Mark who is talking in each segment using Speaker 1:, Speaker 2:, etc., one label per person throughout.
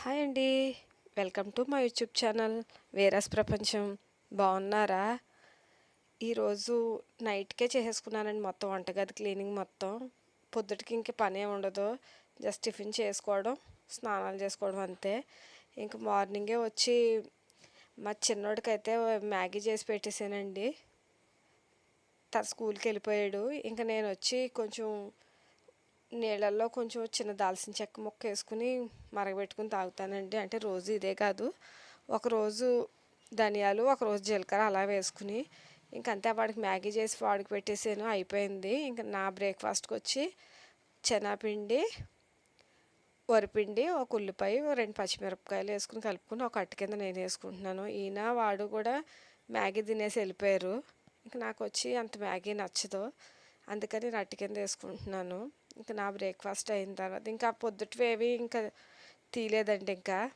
Speaker 1: Hi అండి. Welcome to my YouTube channel వేరస్ ప్రపంచం. బాగున్నారా? ఈరోజు నైట్కే చేసేసుకున్నానండి మొత్తం వంటగది క్లీనింగ్ మొత్తం. పొద్దుటికి ఇంక పని ఉండదు. జస్ట్ టిఫిన్ చేసుకోవడం స్నానాలు చేసుకోవడం అంతే. ఇంక మార్నింగే వచ్చి మా చిన్నోడికైతే మ్యాగీ చేసి పెట్టేసానండి. తన స్కూల్కి వెళ్ళిపోయాడు. ఇంకా నేను వచ్చి కొంచెం నీళ్ళల్లో కొంచెం చిన్న దాల్చిన చెక్క ముక్క వేసుకుని మరగబెట్టుకుని తాగుతానండి. అంటే రోజు ఇదే కాదు. ఒకరోజు ధనియాలు ఒకరోజు జీలకర్ర అలా వేసుకుని ఇంకంతే వాడికి మ్యాగీ చేసి వాడికి పెట్టేసాను అయిపోయింది. ఇంకా నా బ్రేక్ఫాస్ట్కి వచ్చి శనగపిండి వరిపిండి ఒక ఉల్లిపాయ రెండు పచ్చిమిరపకాయలు వేసుకుని కలుపుకుని ఒక అట్టు కింద నేను వేసుకుంటున్నాను. ఈయన వాడు కూడా మ్యాగీ తినేసి వెళ్ళిపోయారు. ఇంకా నాకు వచ్చి అంత మ్యాగీ నచ్చదు. అందుకని నేను అట్టు కింద వేసుకుంటున్నాను. ఇంకా నా బ్రేక్ఫాస్ట్ అయిన తర్వాత ఇంకా పొద్దుటివేవి ఇంకా తీయలేదండి ఇంకా.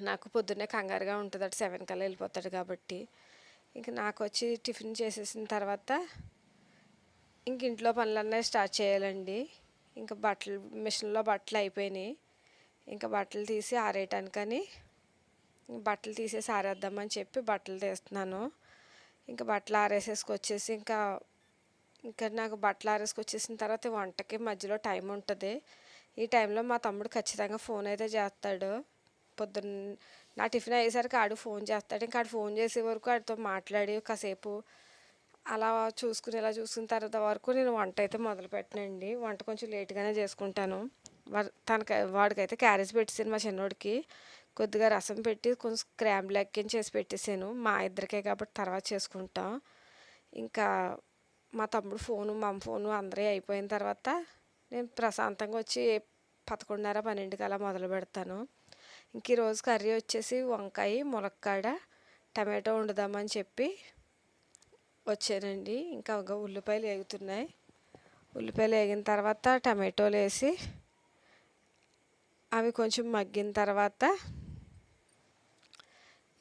Speaker 1: నాకు పొద్దున్నే కంగారుగా ఉంటుంది అటు సెవెన్ కల్లా వెళ్ళిపోతాడు కాబట్టి. ఇంకా నాకు వచ్చి టిఫిన్ చేసేసిన తర్వాత ఇంక ఇంట్లో పనులన్నీ స్టార్ట్ చేయాలండి. ఇంకా బట్టలు మిషన్లో బట్టలు అయిపోయినాయి. ఇంకా బట్టలు తీసి ఆరేయటానికని బట్టలు తీసేసి ఆరేద్దామని చెప్పి బట్టలు తీస్తున్నాను. ఇంకా బట్టలు ఆరేసేసుకొచ్చేసి ఇంకా ఇంకా నాకు బట్టలు ఆరేసుకొచ్చేసిన తర్వాత వంటకి మధ్యలో టైం ఉంటుంది. ఈ టైంలో మా తమ్ముడు ఖచ్చితంగా ఫోన్ అయితే చేస్తాడు. పొద్దున్న నా టిఫిన్ అయ్యేసరికి ఆడు ఫోన్ చేస్తాడు. ఇంకా ఆడు ఫోన్ చేసే వరకు ఆడితో మాట్లాడి కాసేపు అలా చూసుకుని ఇలా చూసుకున్న తర్వాత వరకు నేను వంట అయితే మొదలు పెట్టనండి వంట కొంచెం లేట్గానే చేసుకుంటాను. తనకి వాడికైతే క్యారేజ్ పెట్టేసాను మా చిన్నోడికి. కొద్దిగా రసం పెట్టి కొంచెం క్రాంబ్ లెక్కించి చేసి పెట్టేసాను. మా ఇద్దరికే కాబట్టి తర్వాత చేసుకుంటాం. ఇంకా మా తమ్ముడు ఫోను మా ఫోను అందరి అయిపోయిన తర్వాత నేను ప్రశాంతంగా వచ్చి పదకొండున్నర పన్నెండుకి అలా మొదలు పెడతాను. ఇంక ఈరోజు కర్రీ వచ్చేసి వంకాయ ములక్కాడ టమాటో వండుదామని చెప్పి వచ్చానండి. ఇంకా ఉల్లిపాయలు వేగుతున్నాయి ఉల్లిపాయలు వేగిన తర్వాత టమాటోలు వేసి అవి కొంచెం మగ్గిన తర్వాత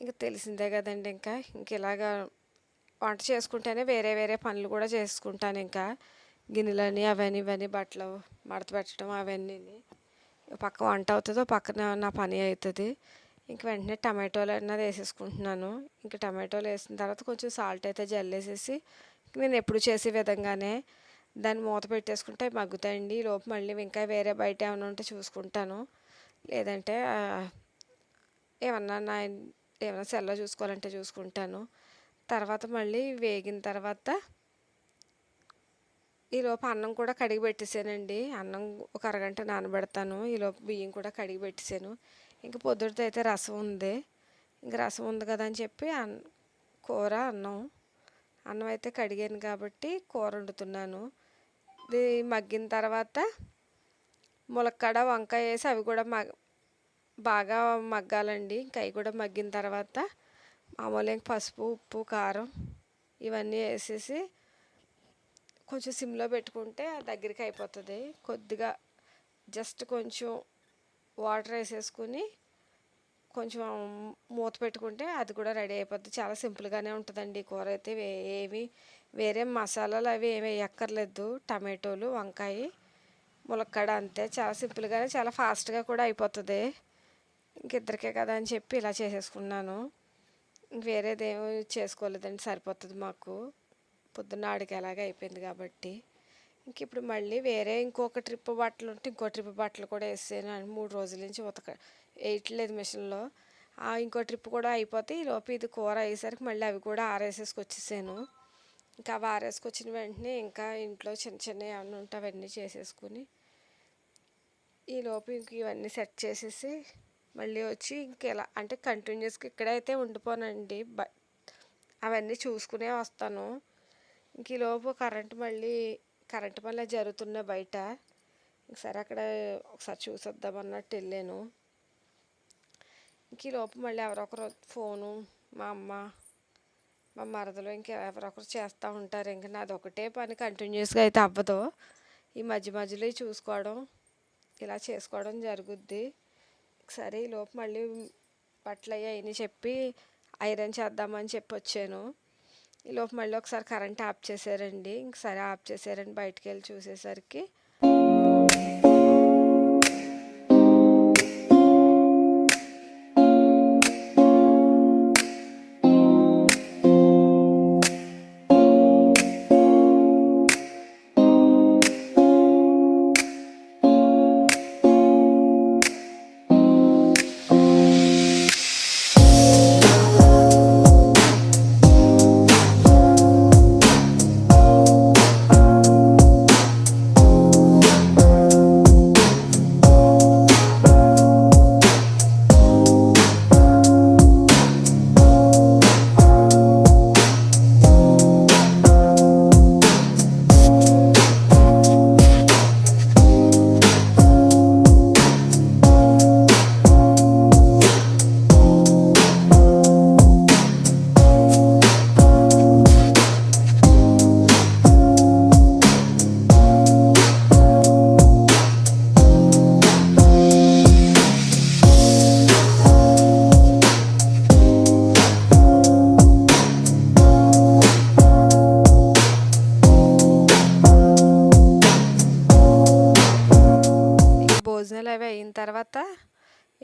Speaker 1: ఇంకా తెలిసిందే కదండి ఇంకా. ఇంక ఇలాగా వంట చేసుకుంటేనే వేరే వేరే పనులు కూడా చేసుకుంటాను ఇంకా. గిన్నెలని అవన్నీ ఇవన్నీ బట్టలు మడత పెట్టడం అవన్నీ పక్క వంట అవుతుందో పక్కన నా పని అవుతుంది. ఇంక వెంటనే టమాటోలు అన్నది వేసేసుకుంటున్నాను. ఇంకా టమాటోలు వేసిన తర్వాత కొంచెం సాల్ట్ అయితే జల్లేసేసి నేను ఎప్పుడు చేసే విధంగానే దాన్ని మూత పెట్టేసుకుంటే మగ్గుతాయండి. లోపు మళ్ళీ ఇంకా వేరే బయట ఏమైనా ఉంటే చూసుకుంటాను. లేదంటే ఏమన్నా నా ఏమైనా సెల్లో చూసుకోవాలంటే చూసుకుంటాను. తర్వాత మళ్ళీ వేగిన తర్వాత ఈలోపు అన్నం కూడా కడిగి పెట్టేసానండి. అన్నం ఒక అరగంట నానబెడతాను. ఈలోపు బియ్యం కూడా కడిగి పెట్టేసాను. ఇంకా పొద్దుటితో అయితే రసం ఉంది. ఇంకా రసం ఉంది కదా అని చెప్పి అన్ కూర అన్నం. అన్నం అయితే కడిగాను కాబట్టి కూర వండుతున్నాను. ఇది మగ్గిన తర్వాత ములక్కాడ వంకాయ వేసి అవి కూడా మగ్ బాగా మగ్గాలండి. ఇంకా అవి కూడా మగ్గిన తర్వాత మామూలుగా పసుపు ఉప్పు కారం ఇవన్నీ వేసేసి కొంచెం సిమ్లో పెట్టుకుంటే దగ్గరికి అయిపోతుంది. కొద్దిగా జస్ట్ కొంచెం వాటర్ వేసేసుకుని కొంచెం మూత పెట్టుకుంటే అది కూడా రెడీ అయిపోద్ది. చాలా సింపుల్గానే ఉంటుందండి కూర అయితే. ఏమి వేరే మసాలాలు అవి ఏమి వేయక్కర్లేదు. టమాటోలు వంకాయ ములక్కాడ అంతే. చాలా సింపుల్గానే చాలా ఫాస్ట్గా కూడా అయిపోతుంది. ఇంకిద్దరికే కదా అని చెప్పి ఇలా చేసేసుకున్నాను. వేరేదేమో చేసుకోలేదండి సరిపోతుంది మాకు. పొద్దున్న ఆడికి ఎలాగ అయిపోయింది కాబట్టి. ఇంక ఇప్పుడు మళ్ళీ వేరే ఇంకొక ట్రిప్ బట్టలు ఉంటే ఇంకో ట్రిప్ బట్టలు కూడా వేసాను మూడు రోజుల నుంచి ఉతక వేయట్లేదు మిషన్లో. ఆ ఇంకో ట్రిప్ కూడా అయిపోతే ఈ లోపు ఇది కూర అయ్యేసరికి మళ్ళీ అవి కూడా ఆరేసేసుకొచ్చేసాను ఇంకా అవి ఆరేసుకొచ్చిన వెంటనే ఇంకా ఇంట్లో చిన్న చిన్న ఏమన్నా ఉంటే అవన్నీ చేసేసుకుని ఈలోపు ఇంక ఇవన్నీ సెట్ చేసేసి మళ్ళీ వచ్చి ఇంకెలా అంటే కంటిన్యూస్గా ఇక్కడైతే ఉండిపోనండి. బ అవన్నీ చూసుకునే వస్తాను. ఇంక ఈలోపు కరెంట్ మళ్ళీ కరెంట్ మళ్ళీ జరుగుతున్నాయి బయట సరే అక్కడ ఒకసారి చూసొద్దామన్నట్టు వెళ్ళాను. ఇంక ఈలోపు మళ్ళీ ఎవరొకరు ఫోను మా అమ్మ మా మరదలు ఇంకా ఎవరొకరు చేస్తూ ఉంటారు. ఇంక నాది ఒకటే పని కంటిన్యూస్గా అయితే అవ్వదు. ఈ మధ్య మధ్యలో చూసుకోవడం ఇలా చేసుకోవడం జరుగుద్ది. సరే ఈ లోపు మళ్ళీ బట్టలు చెప్పి ఐరన్ చేద్దామని చెప్పి వచ్చాను. ఈ లోపు మళ్ళీ ఒకసారి కరెంట్ ఆఫ్ చేశారండి. ఇంక సరే ఆఫ్ చేశారని బయటకు వెళ్ళి చూసేసరికి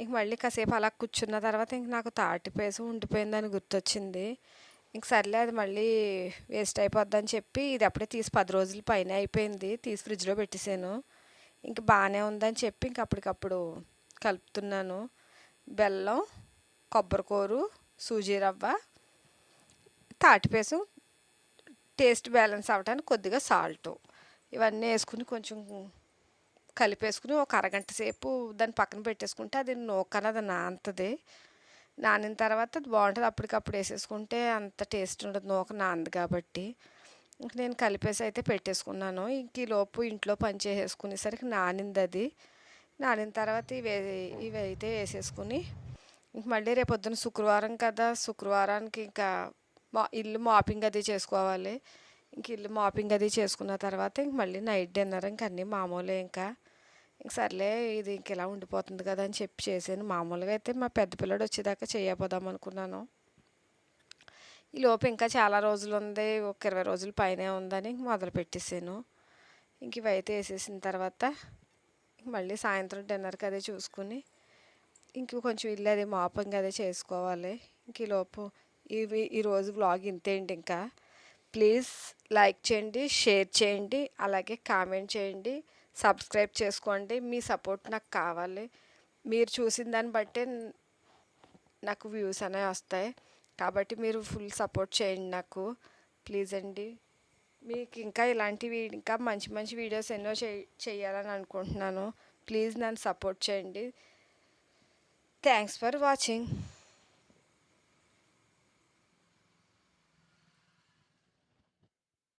Speaker 1: ఇంక మళ్ళీ కాసేపు అలా కూర్చున్న తర్వాత ఇంక నాకు తాటి పేసు ఉండిపోయిందని గుర్తొచ్చింది. ఇంక సర్లే అది మళ్ళీ వేస్ట్ అయిపోద్దని చెప్పి ఇది అప్పుడే తీసి పది రోజుల పైన అయిపోయింది. తీసి ఫ్రిడ్జ్లో పెట్టేశాను ఇంక బాగానే ఉందని చెప్పి ఇంక అప్పటికప్పుడు కలుపుతున్నాను. బెల్లం కొబ్బరికూరు సూజీ రవ్వ తాటిపేసం టేస్ట్ బ్యాలెన్స్ అవ్వడానికి కొద్దిగా సాల్ట్. ఇవన్నీ వేసుకుని కొంచెం కలిపేసుకుని ఒక అరగంట సేపు దాన్ని పక్కన పెట్టేసుకుంటే అది నూకన అది నానుతుంది నానిన తర్వాత అది బాగుంటుంది. అప్పటికప్పుడు వేసేసుకుంటే అంత టేస్ట్ ఉండదు. నూక నాంది కాబట్టి. ఇంక నేను కలిపేసి అయితే పెట్టేసుకున్నాను. ఇంక ఈ లోపు ఇంట్లో పని చేసేసుకునేసరికి నానింది అది. నానిన తర్వాత ఇవి ఇవి అయితే వేసేసుకుని ఇంక మళ్ళీ రేపు పొద్దున్న శుక్రవారం కదా. శుక్రవారానికి ఇంకా మా ఇల్లు మాపింగ్ అది చేసుకోవాలి. ఇంక ఇల్లు మాపింగ్ అది చేసుకున్న తర్వాత ఇంక మళ్ళీ నైట్ డిన్నర్ ఇంక అన్నీ మామూలే ఇంకా. ఇంక సర్లే ఇది ఇంక ఇలా ఉండిపోతుంది కదా అని చెప్పి చేశాను. మామూలుగా అయితే మా పెద్ద పిల్లడు వచ్చేదాకా చేయబోదాం అనుకున్నాను. ఈ లోపు ఇంకా చాలా రోజులు ఉంది. ఒక ఇరవై రోజుల పైనే ఉందని ఇంక మొదలు పెట్టేసాను ఇంక ఇవైతే వేసేసిన తర్వాత ఇంక మళ్ళీ సాయంత్రం డిన్నర్కి అదే చూసుకుని ఇంక కొంచెం ఇల్లు అది మాపింగ్ అదే చేసుకోవాలి. ఇంక ఈ లోపు ఇవి ఈరోజు వ్లాగ్ ఇంతేంటి ఇంకా. ప్లీజ్ లైక్ చేయండి షేర్ చేయండి అలాగే కామెంట్ చేయండి సబ్స్క్రైబ్ చేసుకోండి. మీ సపోర్ట్ నాకు కావాలి. మీరు చూసిన దాన్ని బట్టే నాకు వ్యూస్ అనేవి వస్తాయి. కాబట్టి మీరు ఫుల్ సపోర్ట్ చేయండి నాకు. ప్లీజ్ అండి. మీకు ఇంకా ఇలాంటివి ఇంకా మంచి మంచి వీడియోస్ ఎన్నో చేయాలని అనుకుంటున్నాను. ప్లీజ్ నన్ను సపోర్ట్ చేయండి. Thanks for watching.